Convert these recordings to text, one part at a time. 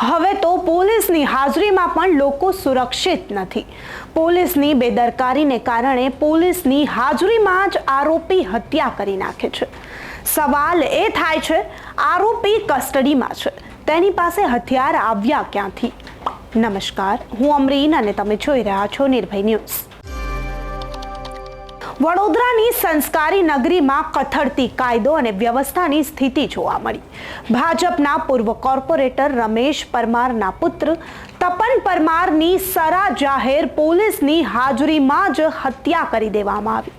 હવે તો પોલીસની હાજરીમાં પણ લોકો સુરક્ષિત નથી. પોલીસની બેદરકારીને કારણે પોલીસની હાજરીમાં જ આરોપી હત્યા કરી નાખે છે. સવાલ એ થાય છે, આરોપી કસ્ટડીમાં છે. તેની પાસે હથિયાર આવ્યા ક્યાંથી? નમસ્કાર, હું અમરીન અને તમે જોઈ રહ્યા છો નિર્ભય ન્યૂઝ. વડોદરાની સંસ્કારી નગરીમાં કથળતી કાયદો અને વ્યવસ્થાની સ્થિતિ જોવા મળી. ભાજપના પૂર્વ કોર્પોરેટર રમેશ પરમારના પુત્ર તપન પરમારની સરા જાહેર પોલીસની હાજરીમાં જ હત્યા કરી દેવામાં આવી.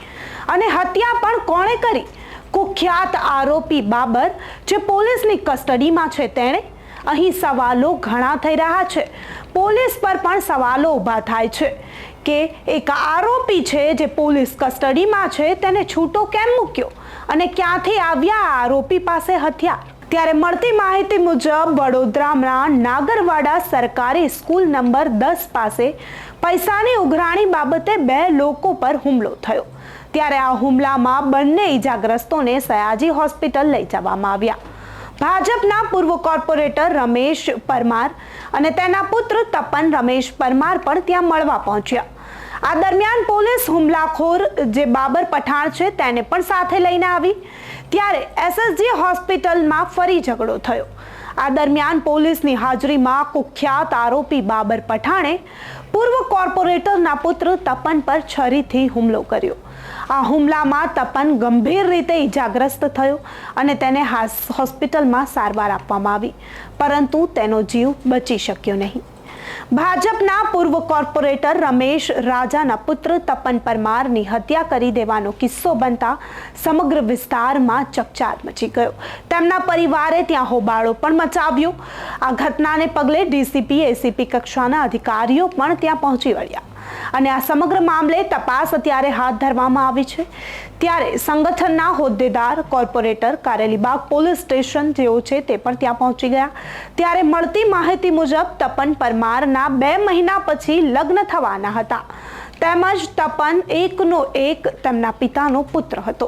અને હત્યા પણ કોણે કરી? કુખ્યાત આરોપી બાબર, જે પોલીસની કસ્ટડીમાં છે, તેણે અહીં સવાલો ઘણા થઈ રહ્યા છે. પોલીસ પર પણ સવાલો ઊભા થાય છે કે એક આરોપી છે જે પોલીસ કસ્ટડીમાં છે તેને છૂટો કેમ મૂક્યો? અને ક્યાંથી આવ્યા આરોપી પાસે હથિયાર? ત્યારે મળતી માહિતી મુજબ વડોદરાના નાગરવાડા સરકારી સ્કૂલ નંબર દસ પાસે પૈસાની ઉઘરાણી બાબતે બે લોકો પર હુમલો થયો. ત્યારે આ હુમલામાં બંને ઈજાગ્રસ્તોને સયાજી હોસ્પિટલ લઈ જવામાં આવ્યા. ભાજપના પૂર્વ કોર્પોરેટર રમેશ પરમાર અને તેના પુત્ર તપન રમેશ પરમાર પણ ત્યાં મળવા પહોંચ્યા. આ દરમિયાન પોલીસ હુમલાખોર જે બાબર પઠાણ છે તેને પણ સાથે લઈને આવી. ત્યારે એસએસજી હોસ્પિટલમાં ફરી ઝઘડો થયો. આ દરમિયાન પોલીસની હાજરીમાં કુખ્યાત આરોપી બાબર પઠાણે પૂર્વ કોર્પોરેટરના પુત્ર તપન પર છરીથી હુમલો કર્યો. આ હુમલામાં તપન ગંભીર રીતે ઈજાગ્રસ્ત થયો અને તેને હોસ્પિટલમાં સારવાર આપવામાં આવી. પરંતુ તેનો જીવ બચી શક્યો નહીં. ભાજપના પૂર્વ કોર્પોરેટર રમેશ રાજાના પુત્ર તપન પરમારની હત્યા કરી દેવાનો કિસ્સો બનતા સમગ્ર વિસ્તારમાં ચકચાર મચી ગયો. તેમના પરિવારે ત્યાં હોબાળો પણ મચાવ્યો. આ ઘટનાને પગલે ડીસીપી, એસીપી કક્ષાના અધિકારીઓ પણ ત્યાં પહોંચી વળ્યા. અને આ સમગ્ર મામલે તપાસ અત્યારે હાથ ધરવામાં આવી છે. ત્યારે સંગઠનના હોદ્દેદાર, કોર્પોરેટર કારેલીબાગ પોલીસ સ્ટેશન જેઓ છે તે પણ ત્યાં પહોંચી ગયા. ત્યારે મળતી માહિતી મુજબ તપન પરમારના બે મહિના પછી લગ્ન થવાના હતા. તેમજ તપન એકનો એક તેમના પિતાનો પુત્ર હતો.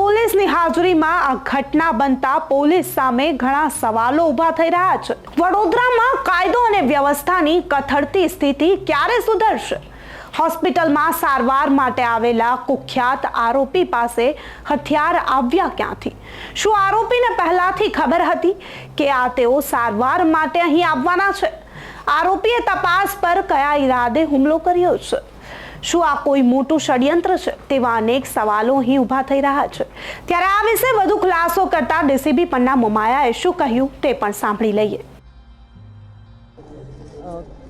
પોલીસની હાજરીમાં આ ઘટના બનતા પોલીસ સામે ઘણા સવાલો ઊભા થઈ રહ્યા છે. વડોદરામાં કાયદો અને વ્યવસ્થાની કથળતી સ્થિતિ ક્યારે સુધરશે? હોસ્પિટલમાં સારવાર માટે આવેલા કુખ્યાત આરોપી પાસે હથિયાર આવ્યા ક્યાંથી? શું આરોપીને પહેલાથી ખબર હતી કે આ તેઓ સારવાર માટે અહીં આવવાના છે? આરોપીએ તપાસ પર કયા ઈરાદે હુમલો કર્યો છે? શું આ કોઈ મોટું ષડયંત્ર છે? તેવા અનેક સવાલો અહીં ઊભા થઈ રહ્યા છે. ત્યારે આ વિશે વધુ ખુલાસો કરતા ડીસીબી પન્ના મોમાયાએ શું કહ્યું તે પણ સાંભળી લઈએ.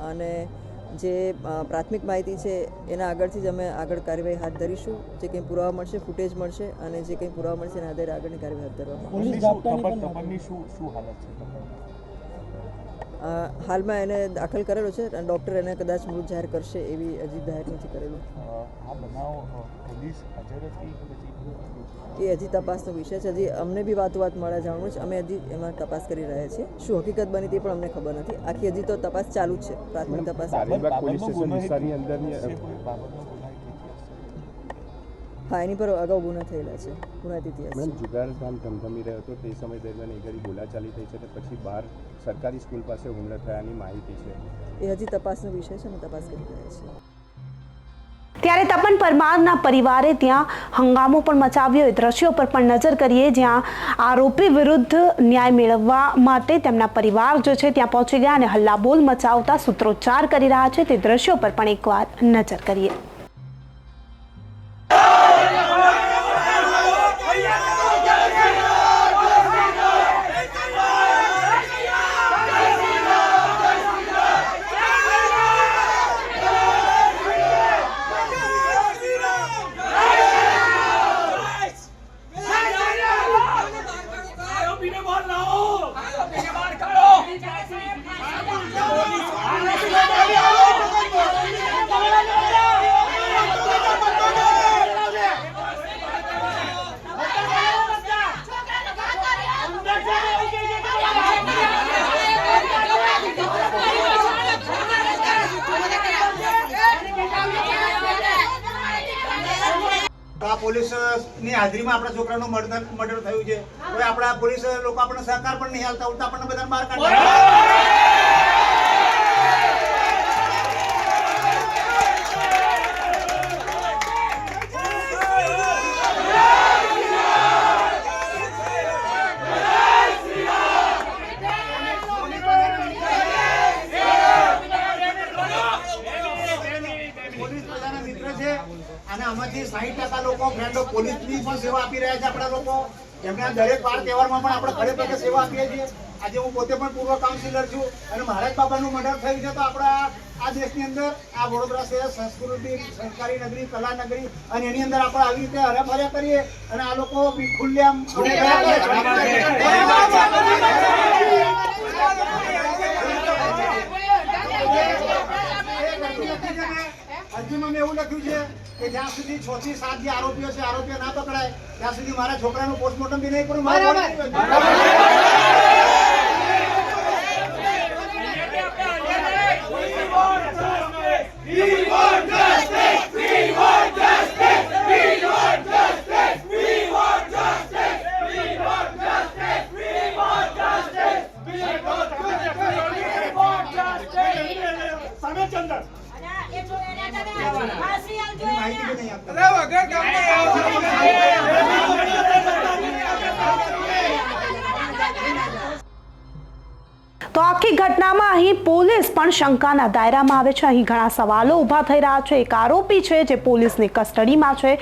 અને જે પ્રાથમિક માહિતી છે એના આગળથી જ અમે આગળ કાર્યવાહી હાથ ધરીશું. જે કંઈ પુરાવા મળશે ફૂટેજ મળશે અને જે કંઈ પુરાવા મળશે એના આધારે આગળની કાર્યવાહી હાથ ધરવામાં હાલમાં એને દાખલ કરેલો છે અને ડૉક્ટર એને કદાચ મૃત જાહેર કરશે એવી હજી જાહેર નથી કરેલું. આ બનાવ અ, પોલીસ હાજર હતી કે એ હજી તપાસનો વિષય છે. હજી અમને બી વાતો વાત મળે જાણવું છે. અમે હજી એમાં તપાસ કરી રહ્યા છીએ. શું હકીકત બની તે પણ અમને ખબર નથી. આખી હજી તો તપાસ ચાલુ જ છે. પ્રાથમિક તપાસ હા એની પર અગાઉ ગુના થયેલા છે ગુનાહિત ઇતિહાસ જુગાર ધામ ધમધમી રહ્યો હતો તે સમય દરમિયાન એ ઘડી બોલાચાલી થઈ છે અને પછી બહાર સરકારી સ્કૂલ પાસે હુમલો થયાની માહિતી છે. એ હજી તપાસનો વિષય છે અને તપાસ કરી રહ્યા છે. ત્યારે તપન પરમારના પરિવારે ત્યાં હંગામો પણ મચાવ્યો. એ દ્રશ્યો પર પણ નજર કરીએ જ્યાં આરોપી વિરુદ્ધ ન્યાય મેળવવા માટે તેમના પરિવાર જે છે ત્યાં પહોંચી ગયા અને હલ્લાબોલ મચાવતા સૂત્રોચ્ચાર કરી રહ્યા છે. તે દ્રશ્યો પર પણ એકવાર નજર કરીએ. પોલીસની હાજરીમાં આપણા છોકરાનું મર્ડર મર્ડર થયું છે. હવે આપણા પોલીસ લોકો આપણને સહકાર પણ નહીં હાલતા ઉલટા આપણને બધા બહાર કાઢતા સાહીઠ ટકા લોકો ફ્રેન્ડો પોલીસની પણ સેવા આપી રહ્યા છે આપણા લોકો એમના દરેક વાર તહેવારમાં પણ આપણે ઘરે પગે સેવા આપીએ છીએ આજે હું પોતે પણ પૂર્વ કાઉન્સિલર છું અને મહારાજ બાબાનું મર્ડર થયું છે તો આપણા આ દેશની અંદર આ વડોદરા શહેર સંસ્કૃતિ સંસ્કારી નગરી કલા નગરી અને એની અંદર આપણે આવી રીતે હરેફરે કરીએ અને આ લોકો ખુલ્લેઆમ અરજીમાં મેં એવું લખ્યું છે કે જ્યાં સુધી છ થી સાત જે આરોપીઓ છે આરોપીઓ ના પકડાય ત્યાં સુધી મારા છોકરાનું પોસ્ટમોર્ટમ બી નહીં કરું મારું body તો આખી ઘટનામાં અહીં પોલીસ પણ શંકાના દાયરામાં આવે છે. અહીં ઘણા સવાલો ઊભા થઈ રહ્યા છે. એક આરોપી છે જે પોલીસની કસ્ટડીમાં છે.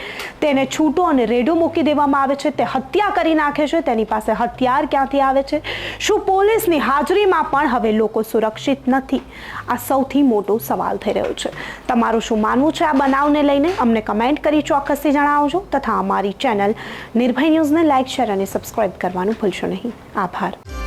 તેને છૂટો અને રેડો મૂકી દેવામાં આવે છે. તે હત્યા કરી નાખે છે. તેની પાસે હથિયાર ક્યાંથી આવે છે? શું પોલીસની હાજરીમાં પણ હવે લોકો સુરક્ષિત નથી? આ સૌથી મોટો સવાલ થઈ રહ્યો છે. તમારું શું માનવું છે આ બનાવને લઈને? અમને કમેન્ટ કરી ચોક્કસથી જણાવજો. તથા અમારી ચેનલ નિર્ભય ન્યૂઝને લાઇક શેર અને સબસ્ક્રાઇબ કરવાનું ભૂલશો નહીં. આભાર.